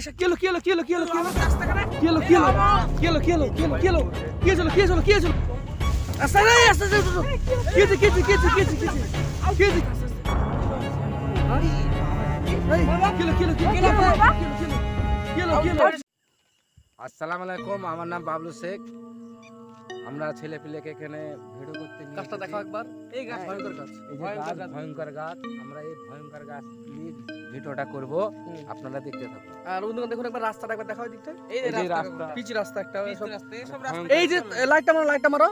সা- কি হলো কি হলো কি হলো কি হলো কি হলো কি হলো কি হলো কি হলো কি হলো কি হলো কি হলো কি হয়েছিল কি হয়েছিল আস্তে আস্তে আস্তে হ্যাঁ? হলো কি হলো কি হলো কি হলো কি হলো কি হলো আসসালামু আলাইকুম আমার নাম বাবলু শেখ আমরা ছেলে পিলেকে এখানে ভিডিও করতে নিয়ে গাছটা। দেখাও একবার। এই গাছ হ্যাঁ, ভয়ঙ্কর গাছ। এই যে ভয়ঙ্কর গাছ। ভয়ঙ্কর গাছ আমরা এই ভয়ঙ্কর গাছ নিয়ে ভিডিওটা করব। আপনারা দেখতে থাকুন। আর বন্ধুগণ দেখুন একবার রাস্তাটা একবার দেখাও দিকটা এই যে রাস্তা। পিচ রাস্তা একটা এই যে লাইটটা মারো লাইটটা মারো।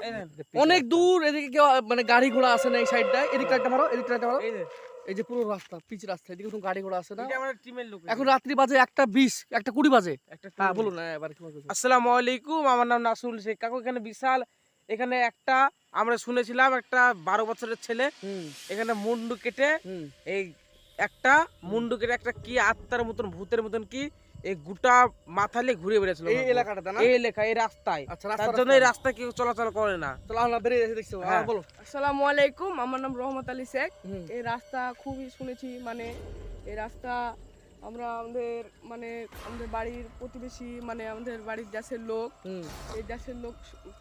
অনেক দূর এদিকে কেউ মানে গাড়ি ঘোড়া আসে না এই সাইডটায় এদিকে লাইটটা মারো এদিকে লাইটটা মারো। এই যে পুরো রাস্তা পিচ রাস্তা এদিকে কোনো গাড়ি ঘোড়া আসে না? এখন রাত্রি বাজে একটা বিশ একটা কুড়ি বাজে। হ্যাঁ বলুন না এবার কি বলছেন আসসালামু আলাইকুম আমার নাম নাসুল শেখ কাকু এখানে বিশাল এখানে একটা আমরা শুনেছিলাম একটা বারো বছরের ছেলে হুম। এখানে মুন্ডু কেটে এই একটা মুন্ডু কেটে একটা কি আত্মার মতন ভূতের মতন কি এই গোটা মাথালে ঘুরে বেড়েছিল এই এলাকাটাতে না? এই এলাকা এই রাস্তায়। আচ্ছা তার রাস্তা। জন্য এই রাস্তা কেউ চলাচল করে না। চলো আমরা বেরিয়ে এসে দেখছি? হ্যাঁ। হ্যাঁ। বলো। আসসালামু আলাইকুম আমার নাম রহমত আলী শেখ। এই রাস্তা খুবই শুনেছি মানে এই রাস্তা আমরা আমাদের মানে আমাদের বাড়ির প্রতিবেশী মানে আমাদের বাড়ির দেশের লোক। এই দেশের লোক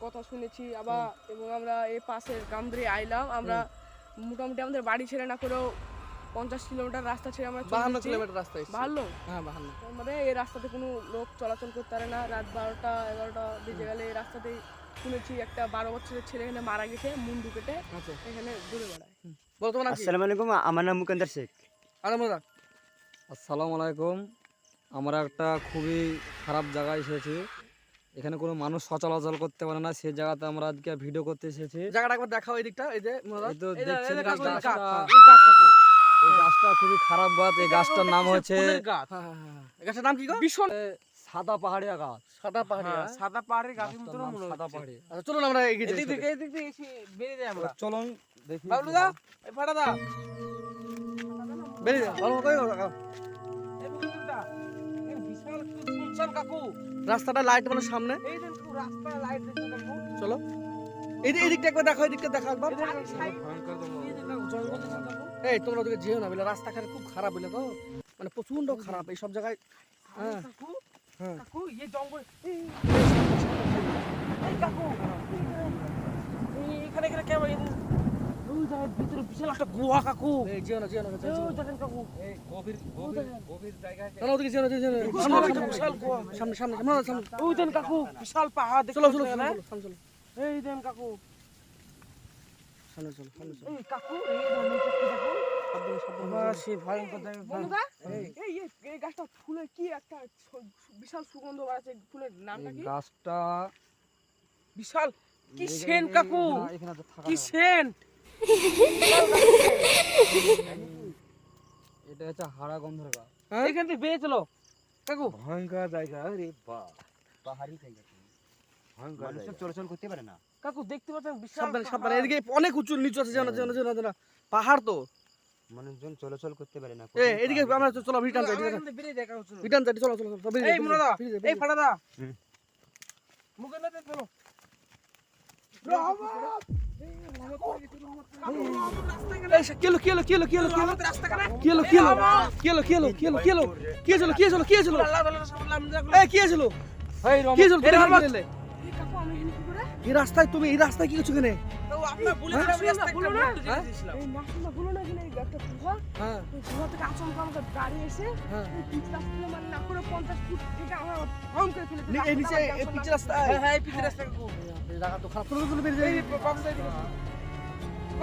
কথা শুনেছি আবার এবং আমরা এই পাশের গ্রাম আইলাম। আমরা মোটামুটি আমাদের বাড়ি ছেড়ে না করেও পঞ্চাশ কিলোমিটার রাস্তা ছেড়ে আমরা বাহান্ন কিলোমিটার রাস্তা ভালো হ্যাঁ বাহান্ন। মানে এই রাস্তাতে কোনো লোক চলাচল করতে পারে না। রাত বারোটা এগারোটা বেজে গেলে এই রাস্তাতে শুনেছি একটা বারো বছরের ছেলে এখানে মারা গেছে মুন্ডু কেটে আচ্ছা। এখানে ঘুরে বেড়ায়। বলো তোমার আসসালামু আলাইকুম। আমার নাম মুকেন্দার শেখ। আলমদা আসসালামু আলাইকুম। আমরা একটা খুবই খারাপ জায়গায় এসেছি। এখানে কোনো মানুষ সচলাচল করতে পারে না। সেই জায়গাতে আমরা আজকে ভিডিও করতে এসেছি। জায়গাটা একবার দেখাও এই দিকটা এই যে মোরা। এই এই যে- দেখছেন এই গাছটা খুবই খারাপ গাছ এই গাছটার নাম হচ্ছে হ্যাঁ হ্যাঁ হ্যাঁ গাছটার নাম কি ভীষণ। সাদা পাহাড়িয়া গাছ। সাদা পাহাড়ি হ্যাঁ, সাদা পাহাড়ের গাছের নাম সাদা পাহাড়ি আচ্ছা চলুন আমরা এগিয়ে যাই এদিক এসে বেরিয়ে যাই আমরা। চলুন দেখি বাবলু দা এই ফাটা দা। বেরিয়ে যাও ভালো করে দেখাও। এই বুঝলি দা এই বিশাল কি শুনছেন কাকু। রাস্তাটা লাইট মানে সামনে? এই দেন কাকু রাস্তা লাইট দেখুন কাকু। চলো। এই দিকটা একবার দেখাও এই দিকটা দেখাও একবার। ভয়ঙ্কর এই তোমরা ওদিকে যেও না বলে রাস্তাঘাট খুব খারাপ বলে তো? মানে প্রচণ্ড খারাপ এই সব জায়গায় হ্যাঁ। হ্যাঁ। এই জঙ্গল এখানে এখানে কেমন? ভিতরে বিশাল একটা গুহা কাকু। এই যেও না যেও না কাকু। এই গভীর গভীর গভীর জায়গায় না, ওদিকে যেও না যেও না বিশাল সামনে, সামনে, গুহা। সামনে সামনে সামনে ওই দেন কাকু বিশাল পাহাড় দেখতে চলো চলো চলো? চলো, চলো। এই দেন কাকু। হ্যালো চল হ্যালো এই কাকু এই ধরনের কি গাছটা বিশাল কি? কাকু? কি এটা হচ্ছে হারা গন্ধর গাছ। হ্যাঁ? এখান থেকে বেয়ে চলো। কাকু। ভয়ঙ্কর জায়গা রে বাহারি জায়গা। ভয়ঙ্কর চলাচল করতে পারে না। কাকু দেখতে পাচ্ছেন বিশাল সাবধানে এদিকে অনেক উঁচু নিচু আছে জানা জানা জানা জানা পাহাড় তো মানুষজন চলাচল করতে পারে না এই এদিকে আমরা চলো ভিটান যাই বেরিয়ে দেখা ভিটান যাই চলো চলো চলো এই মুনাদা এই ফাটাদা মুখে না দেখো কি ছিল এই রাস্তায় তুমি এই রাস্তায় কি কিছু কেনে হ্যাঁ? হ্যাঁ? হ্যাঁ।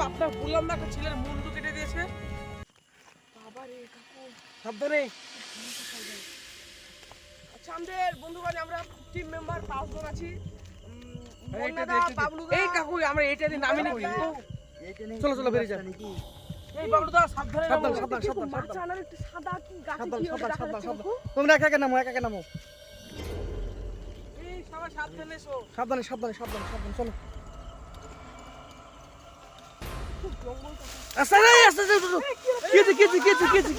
আপনার বললাম না ছেলের মুন্ডু কেটে দিয়েছে। সাবধানে। আচ্ছা আমাদের বন্ধুগণ আমরা টিম মেম্বার পাঁচজন আছি। এই কাকু আমরা এইটা দিয়ে নামিনি কিন্তু চলো চলো বেরিয়ে যাই এই বাবলুদা সাবধানে সাবধান নামো। সাবধান কিন্তু সাবধান মাছ সাবধান আনার একটু সাদা কি গাছে সাবধান, কি ওটা সাবধান, দেখা সাবধান, যাচ্ছে কাকু? তোমরা একা একা নামো একা একা নামো। সাবধানে সাবধানে সাবধানে সাবধানে সাবধানে চলো। আস্তে আস্তে, আস্তে আস্তে, চলো। কি হয়েছে, কি হয়েছে, কি হয়েছে,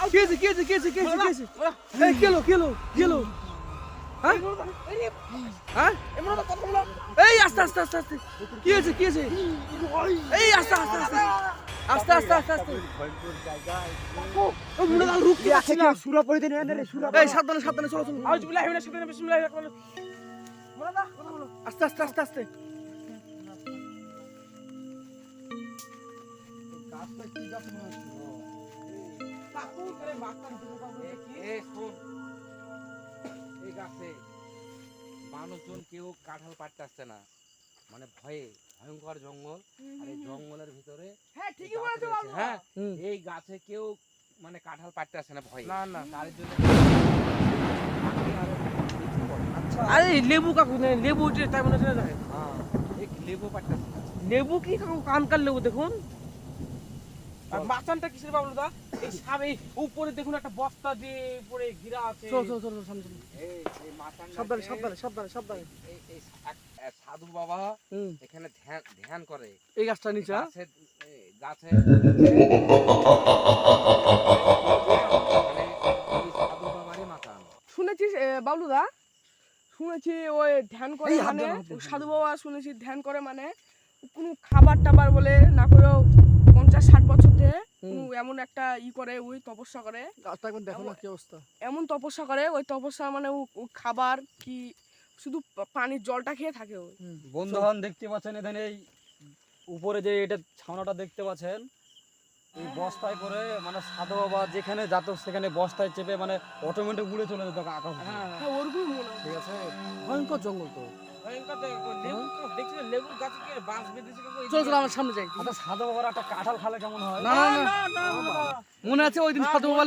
কি হয়েছে, কি হয়েছে? কি হ্যাঁ? হ্যাঁ? এই আস্তে আস্তে আস্তে আস্তে। কি হয়েছে কি হয়েছে? এই আস্তে আস্তে আস্তে। আস্তে আস্তে আস্তে আস্তে। ও মুড়ে দাও রুক কি আছে না। সুরা পড়ে দেন রে সুরা এই সাবধানে সাবধানে চলো চলো। আউজ বিল্লাহি মিনাশ শাইতানির রাজিম বিসমিল্লাহির রাহমানির রাহিম মুড়ে দাও কথা বলো আস্তে আস্তে আস্তে আস্তে। কাজটা কি যাচ্ছে না কাকু করে মাথা দিতে পারবে কি? এ শুন। গাছে মানুষজন কেউ কাঁঠাল পাড়তে আসছে না। মানে ভয়ে ভয়ঙ্কর জঙ্গল। আর এই জঙ্গলের ভিতরে হ্যাঁ এই ঠিকই বলেছ হ্যাঁ এই গাছে কেউ মানে কাঁঠাল পাড়তে আসে না ভয়ে। না না। তার জন্য আরে লেবু কাকু লেবু যে তাই মনে হচ্ছে না দেখেন হ্যাঁ লেবু পাড়তে লেবু কি কাকু? কানকার লেবু দেখুন। আর মাচানটা কিসের বাবলু দা এই সামনে উপরে দেখুন একটা বস্তা দিয়ে উপরে ঘিরা আছে। চলো চলো চলো সামনে এই এই মাচান সাবধানে গাছে সাবধানে সাবধানে সাবধানে এই এই এক- এক সাধু বাবা এখানে ধ্যান ধ্যান করে। এই গাছটা নিচে হ্যাঁ? গাছে গাছে। শুনেছিস এ, বাবলুদা শুনেছি ওই ধ্যান করে মানে। সাধু বাবা শুনেছি ধ্যান করে মানে কোনো খাবার টাবার বলে না করেও ষাট বছর ধরে এমন একটা ই করে ওই তপস্যা করে। গাছটা একবার দেখো না কি অবস্থা? এমন তপস্যা করে ওই তপস্যা মানে ও খাবার কি শুধু পানির জলটা খেয়ে থাকে ওই। দেখতে পাচ্ছেন এখানে এই উপরে যে এটা ছাউনাটা দেখতে পাচ্ছেন এই বস্তায় করে মানে সাধু বাবা যেখানে যাত সেখানে বস্তায় চেপে মানে অটোমেটিক উড়ে চলে যেত আকাশ হ্যাঁ হ্যাঁ ওরকমই মনে ঠিক আছে? ভয়ঙ্কর জঙ্গল তো। লেবু চলো? চলো আমার সামনে যাই। আচ্ছা সাধু বাবার একটা কাঁঠাল খালে কেমন হয়? না না। মনে আছে ওই দিন না, সাধু বাবা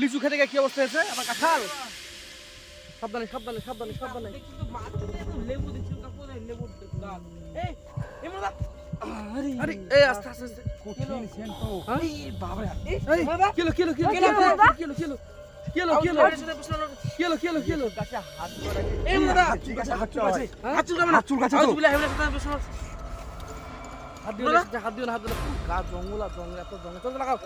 লিচু খেতে গিয়ে কি অবস্থা হয়েছে? আমার কাঁঠাল। সাবধানে সাবধানে সাবধানে সাবধানে। লেবু দেখছি কাকু এই এই, এমন আরে এই আস্তে আস্তে কঠিন সেন্ট তো। হ্যাঁ? এই বাবারে, এই, kilo kilo kilo kilo, kilo kilo, kilo kilo kilo kilo kilo. এই দা, হাত চুলকাছে হাত চুলকাবে না। চুলকাছে আউযু তো। হাত দিও না হাত দিও না হাত দিও না। গাছ জঙ্গল আর জঙ্গল এত জঙ্গল। চলো লাগাও।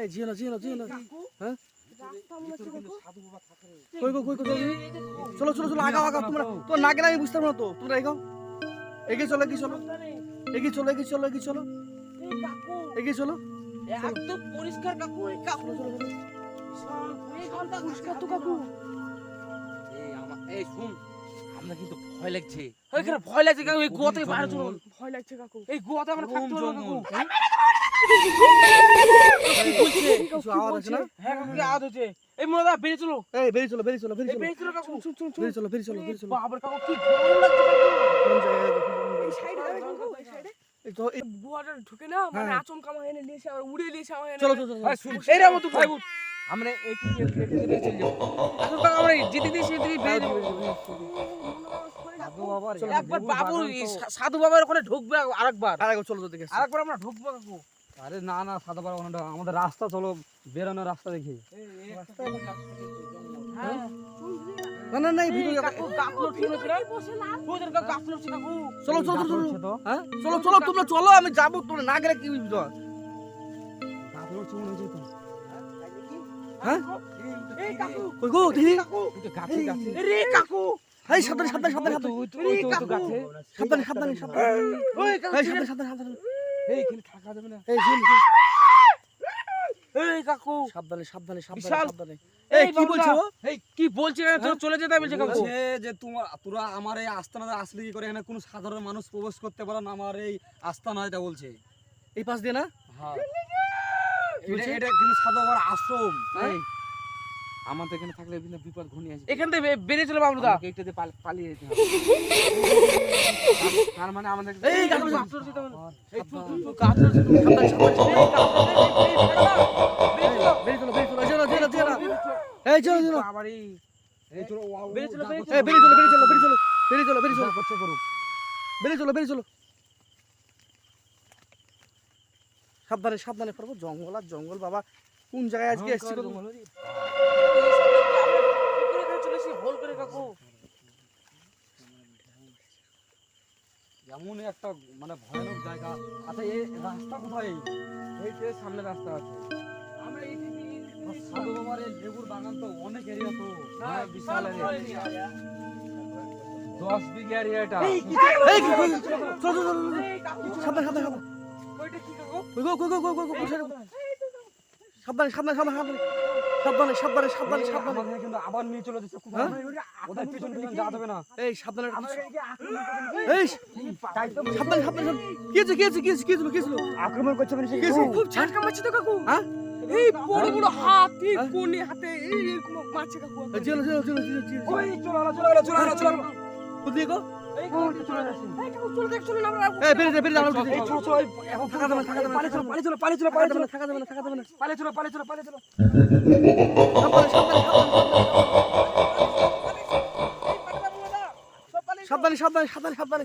এই জিও না জিও না জিও না। হ্যাঁ? রাস্তা হচ্ছে দেখো। কই কই কই কই চলো। চলো চলো আগাও আগাও তোমরা তো না গেলে আমি বুঝতে পারব না তো। তোমরা এগাও এগিয়ে চলো এগিয়ে চলো। এগিয়ে চলো এগিয়ে চলো এগিয়ে চলো। এগিয়ে চলো। একদম পরিষ্কার কাকু, এই কাকু। বিশাল পরিষ্কার পরিষ্কার কাকু। এই আমার এই শুন আমরা কিন্তু ভয় লাগছে। ওইখানে ভয় লাগছে কাকু, এই গোয়া থেকে বাইরে চলো। ভয় লাগছে কাকু। এই গোয়াতে আমরা থাকতে পারব কাকু। ঢুকে না মানে। আচমকা আমার এনে নিয়েছে আবার উড়ে নিয়েছে আমার চলো চলো চলো এই শুন এই রে আমার তো ভাই আমরা এই চলে যাব আসল কাকু আমরা যেদিকে দিয়ে সেদিকে বেরিয়ে সাধু বাবার একবার সাধু ওখানে ঢুকবে আরেকবার আর একবার চলো তো দেখে আরেকবার আমরা ঢুকবো কাকু আরে না না সাদা পারব না আমাদের রাস্তা চলো বেরোনোর রাস্তা দেখি। না না না এই এই ভিডিও কাকু চলো চলো চলো। চলো চলো তোমরা চলো আমি যাব। তোমরা না গেলে কি হ্যাঁ? কই গো দিদি? গাছে গাছে। রে এই সাবধানে সাবধানে সাবধানে। এইখানে থাকা যাবে না। এই শুন শুন এই কাকু। সাবধানে সাবধানে সাবধানে সাবধানে। এই কি বলছো? এই কি বলছে কেন? চলে যেতে বলছে কাকু যে তোমার তোরা আমার এই আস্তানাতে আসলে কি করে? এখানে কোনো সাধারণ মানুষ প্রবেশ করতে পারে না আমার এই আস্তানা এটা বলছে। এই পাশ দিয়ে না? হ্যাঁ। এটা কিন্তু আশ্রম। হ্যাঁ? আমাদের এখানে থাকলে কিন্তু বিপদ ঘনিয়ে আসবে এখান থেকে বেরিয়ে চলে বাবলুদা আমাকে এইটাতে পাল- পালিয়ে যেতে হবে তার মানে আমাদের এই বেরিয়ে চলো, বেরিয়ে চলো চলো চলো চলো চলো এই চলো চলো বাবারে। এই চলো ও- ও- বেরিয়ে চলো, বেরিয়ে করছে এই বেরিয়ে চলো বেরিয়ে চলো বেরিয়ে চলো বেরিয়ে চলো বেরিয়ে যা চলো করছে করুক বেরিয়ে চলো বেরিয়ে চলো সাবধানে সাবধানে পারব জঙ্গল আর জঙ্গল বাবা কোন জায়গায় আজকে এসেছি কত এমন একটা মানে ভয়ানক জায়গা আচ্ছা এই রাস্তা কোথায় এই যে সামনে রাস্তা আছে আমরা এই সাধু বাবার এই লেবুর বাগান তো অনেক এরিয়া তো হ্যাঁ বিশাল। দশ বিঘা এরিয়া এটা। সাবধানে সাবধানে সাবধানে কই কই কই কই সাবধানে সাবধানে সাবধানে সাবধানে। সাবধানে সাবধানে সাবধানে কিন্তু আবার নিয়ে চলে যাচ্ছে হ্যাঁ? ওদের পিছন পিছন যাওয়া যাবে না। এই সাবধানে এই সাবধানে সাবধানে কি হয়েছে কি হয়েছে কি হয়েছে কি হয়েছিল কি হয়েছিল আক্রমণ করছে মানে কি হয়েছে? খুব ঝাটকা মারছে তো কাকু। হ্যাঁ? এই বড় বড় হাত এই হ্যাঁ? কোনে হাতে এই এরকম মারছে কাকু। চলো চলো চলো চলো চলো চলে। চলে চলে চলে চলে চলে। সাবধানে সাবধানে সাবধানে সাবধানে।